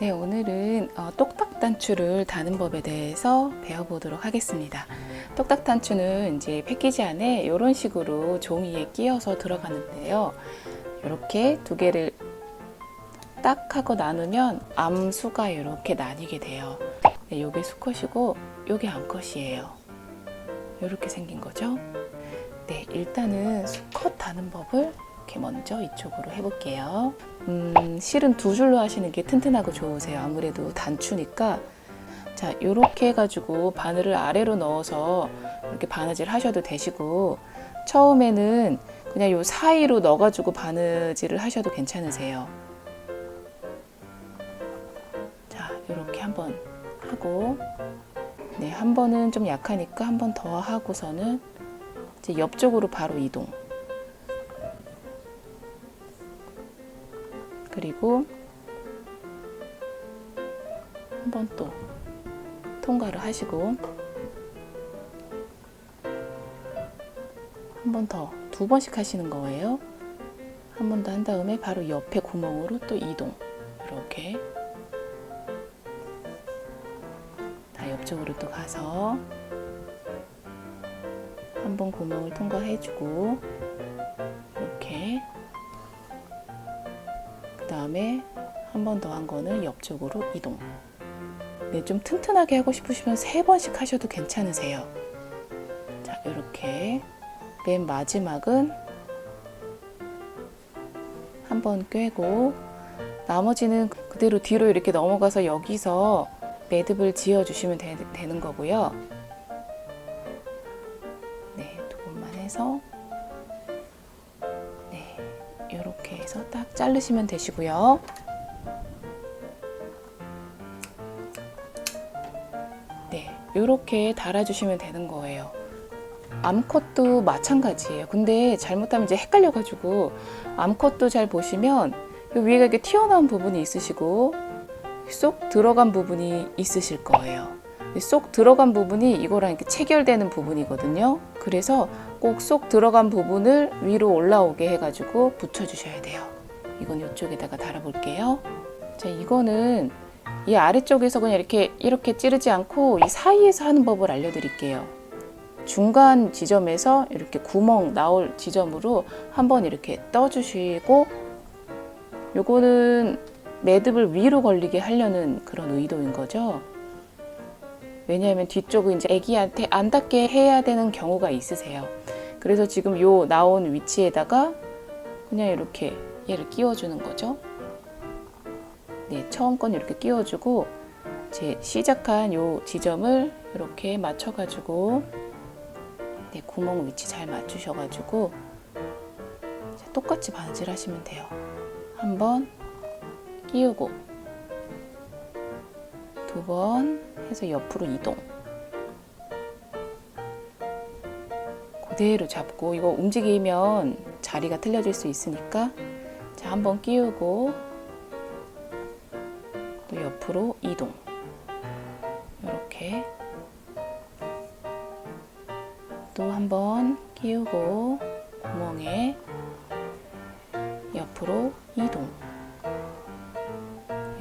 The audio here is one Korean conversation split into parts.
네, 오늘은 어, 똑딱 단추를 다는 법에 대해서 배워보도록 하겠습니다. 똑딱 단추는 이제 패키지 안에 이런 식으로 종이에 끼어서 들어가는데요. 이렇게 두 개를 딱 하고 나누면 암수가 이렇게 나뉘게 돼요. 네, 요게 수컷이고 요게 암컷이에요. 이렇게 생긴 거죠. 네, 일단은 수컷 다는 법을 이렇게 먼저 이쪽으로 해볼게요. 음, 실은 두 줄로 하시는 게 튼튼하고 좋으세요. 아무래도 단추니까. 자, 이렇게 해가지고 바늘을 아래로 넣어서 이렇게 바느질 하셔도 되시고, 처음에는 그냥 요 사이로 넣어가지고 바느질을 하셔도 괜찮으세요. 자, 이렇게 한번 하고, 네, 한 번은 좀 약하니까 한 번 더 하고서는 이제 옆쪽으로 바로 이동. 그리고 한 번 또 통과를 하시고 한 번 더 두 번씩 하시는 거예요. 한 번 더 한 다음에 바로 옆에 구멍으로 또 이동. 이렇게 다 옆쪽으로 또 가서 한 번 구멍을 통과해주고 다음에 한 번 더 한 거는 옆쪽으로 이동. 네, 좀 튼튼하게 하고 싶으시면 세 번씩 하셔도 괜찮으세요. 자, 이렇게 맨 마지막은 한 번 꿰고 나머지는 그대로 뒤로 이렇게 넘어가서 여기서 매듭을 지어 주시면 되, 는 거고요. 네, 두 번만 해서 해서 딱 자르시면 되시고요. 네, 이렇게 달아주시면 되는 거예요. 암컷도 마찬가지예요. 근데 잘못하면 이제 헷갈려가지고 암컷도 잘 보시면 이 위에가 이렇게 튀어나온 부분이 있으시고 쏙 들어간 부분이 있으실 거예요. 쏙 들어간 부분이 이거랑 이렇게 체결되는 부분이거든요. 그래서 꼭 쏙 들어간 부분을 위로 올라오게 해가지고 붙여주셔야 돼요. 이건 이쪽에다가 달아볼게요. 자, 이거는 이 아래쪽에서 그냥 이렇게 이렇게 찌르지 않고 이 사이에서 하는 법을 알려드릴게요. 중간 지점에서 이렇게 구멍 나올 지점으로 한번 이렇게 떠주시고 요거는 매듭을 위로 걸리게 하려는 그런 의도인 거죠. 왜냐하면 뒤쪽은 이제 아기한테 안 닿게 해야 되는 경우가 있으세요. 그래서 지금 요 나온 위치에다가 그냥 이렇게 얘를 끼워주는 거죠. 네, 처음 건 이렇게 끼워주고 제 시작한 요 지점을 이렇게 맞춰가지고 네, 구멍 위치 잘 맞추셔가지고 똑같이 바느질 하시면 돼요. 한번 끼우고 두 번 해서 옆으로 이동. 그대로 잡고 이거 움직이면 자리가 틀려질 수 있으니까 자, 한번 끼우고 또 옆으로 이동. 이렇게 또 한번 끼우고 구멍에 옆으로 이동.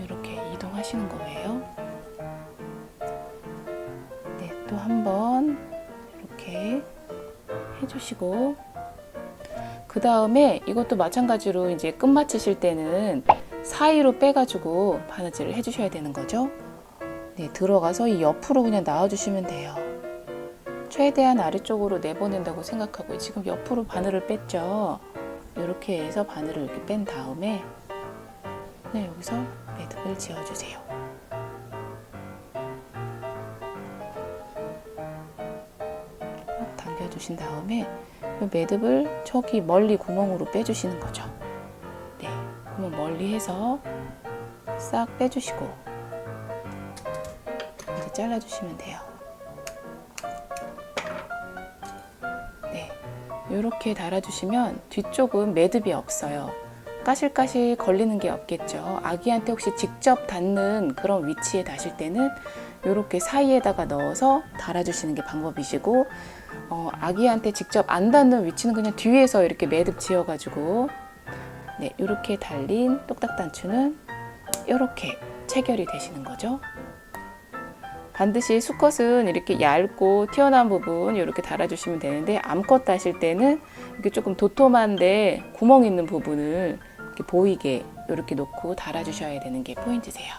이렇게 이동하시는 거예요. 네, 또한번 이렇게 해주시고 그 다음에 이것도 마찬가지로 이제 끝 맞추실 때는 사이로 빼가지고 바느질을 해주셔야 되는 거죠. 네, 들어가서 이 옆으로 그냥 나와주시면 돼요. 최대한 아래쪽으로 내보낸다고 생각하고 지금 옆으로 바늘을 뺐죠. 이렇게 해서 바늘을 이렇게 뺀 다음에 네, 여기서 매듭을 지어주세요. 딱 당겨주신 다음에 이 매듭을 저기 멀리 구멍으로 빼주시는 거죠. 네, 구멍 멀리 해서 싹 빼주시고 이제 잘라주시면 돼요. 네, 이렇게 달아주시면 뒤쪽은 매듭이 없어요. 까실까실 걸리는 게 없겠죠. 아기한테 혹시 직접 닿는 그런 위치에 다실 때는 이렇게 사이에다가 넣어서 달아주시는 게 방법이시고 어, 아기한테 직접 안 닿는 위치는 그냥 뒤에서 이렇게 매듭 지어가지고 네, 이렇게 달린 똑딱 단추는 이렇게 체결이 되시는 거죠. 반드시 수컷은 이렇게 얇고 튀어나온 부분 이렇게 달아주시면 되는데 암컷 따실 때는 이렇게 조금 도톰한데 구멍 있는 부분을 이렇게 보이게 이렇게 놓고 달아주셔야 되는 게 포인트세요.